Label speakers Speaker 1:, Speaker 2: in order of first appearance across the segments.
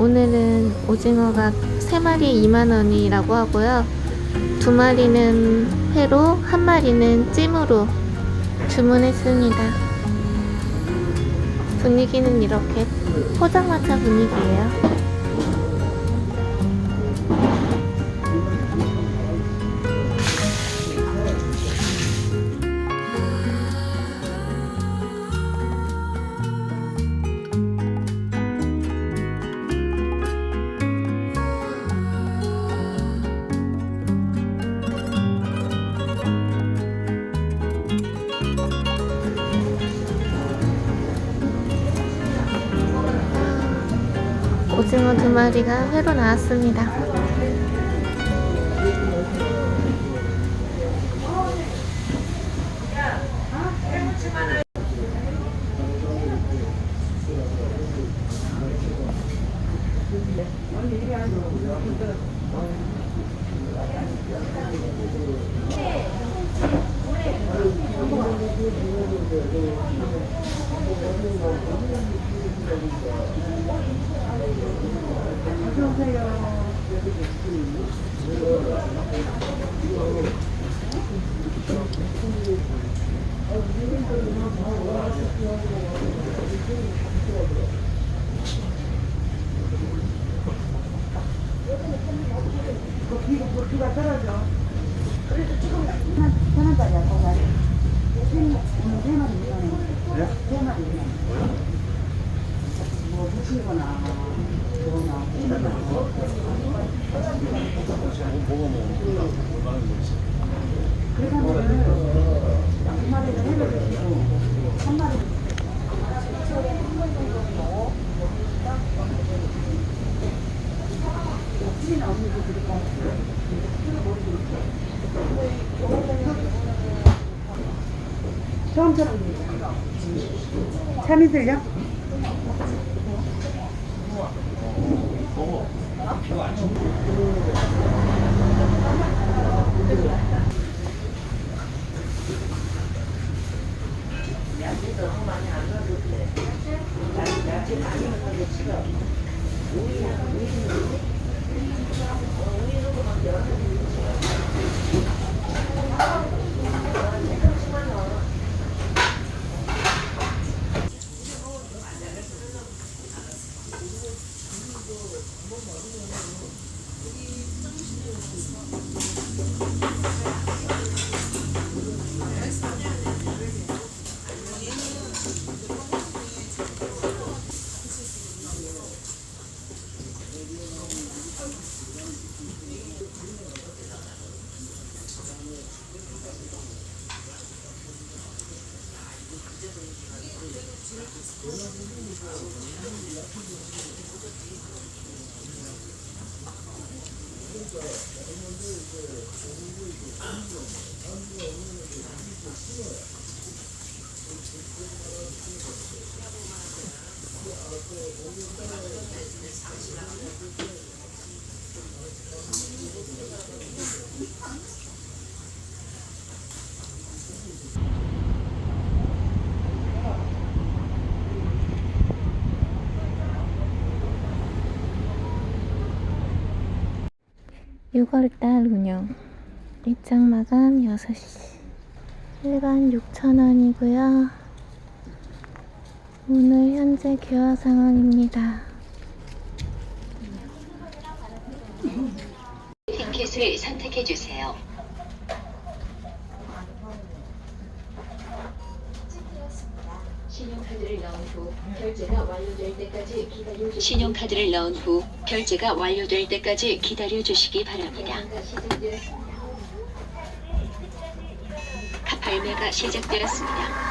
Speaker 1: 오늘은 오징어가 3마리 2만원이라고 하고요. 두 마리는 회로, 한 마리는 찜으로 주문했습니다. 분위기는 이렇게 포장마차 분위기예요. 두 마리가 회로 나왔습니다.
Speaker 2: 천원짜리야, 그거. 세, 오늘 세 마리. 세 마리 이거네. 뭐, 묻히거나, 뭐나, 그러면은, 한 마리를 해주시고, 한 마리. 드릴까? 처음처럼 참이 들려? Ну, а что? Thank you. 유월달 운영. 입장 마감 6시. 일반 6,000원이고요. 오늘 현재 개화 상황입니다.
Speaker 3: 티켓을 선택해 주세요. 신용카드를 넣은 후 결제가 완료될 때까지 기다려 주시기 신용카드를 넣은 후 결제가 완료될 때까지 기다려 주시기 바랍니다. 발매가 시작되었습니다.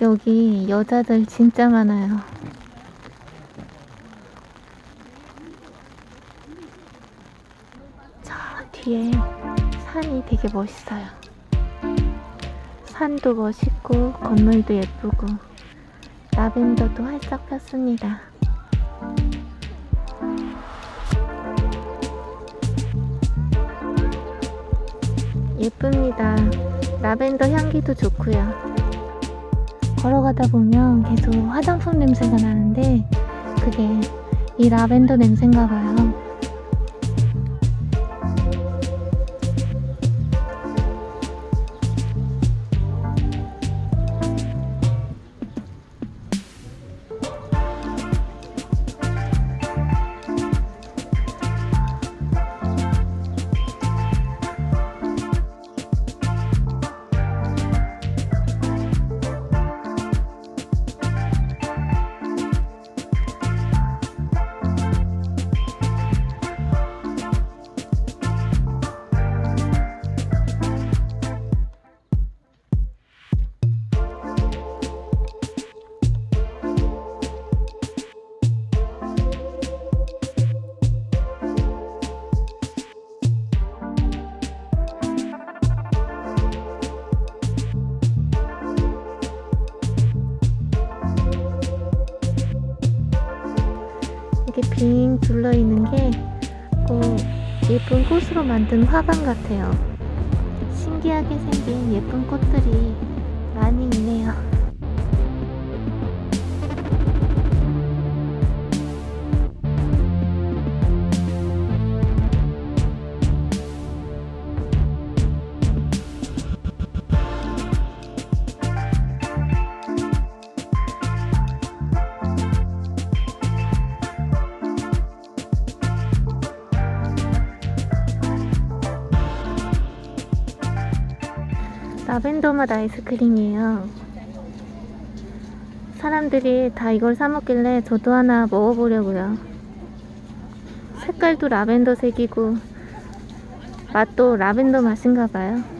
Speaker 1: 여기 여자들 진짜 많아요 저 뒤에 산이 되게 멋있어요 산도 멋있고 건물도 예쁘고 라벤더도 활짝 폈습니다 예쁩니다. 라벤더 향기도 좋고요. 걸어가다 보면 계속 화장품 냄새가 나는데 그게 이 라벤더 냄새인가 봐요. 빙 둘러 있는 게 어, 예쁜 꽃으로 만든 화관 같아요. 신기하게 생긴 예쁜 꽃들이 많이 있네요. 라벤더 맛 아이스크림이에요. 사람들이 다 이걸 사 먹길래 저도 하나 먹어보려고요. 색깔도 라벤더 색이고 맛도 라벤더 맛인가 봐요.